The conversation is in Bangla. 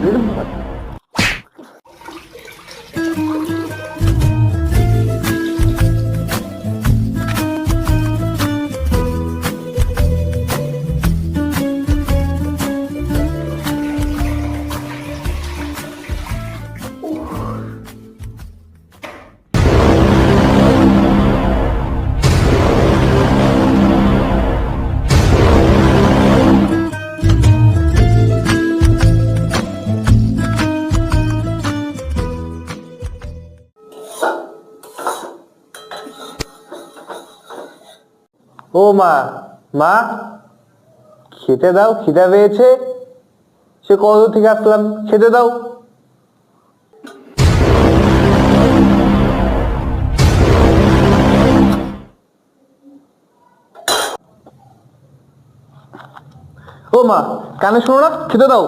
ཁྱི ও মা মা, খেতে দাও, খিদা পেয়েছে। সে কত থেকে আসলাম? খেতে দাও। ও মা, কানে শোনো না, খেতে দাও।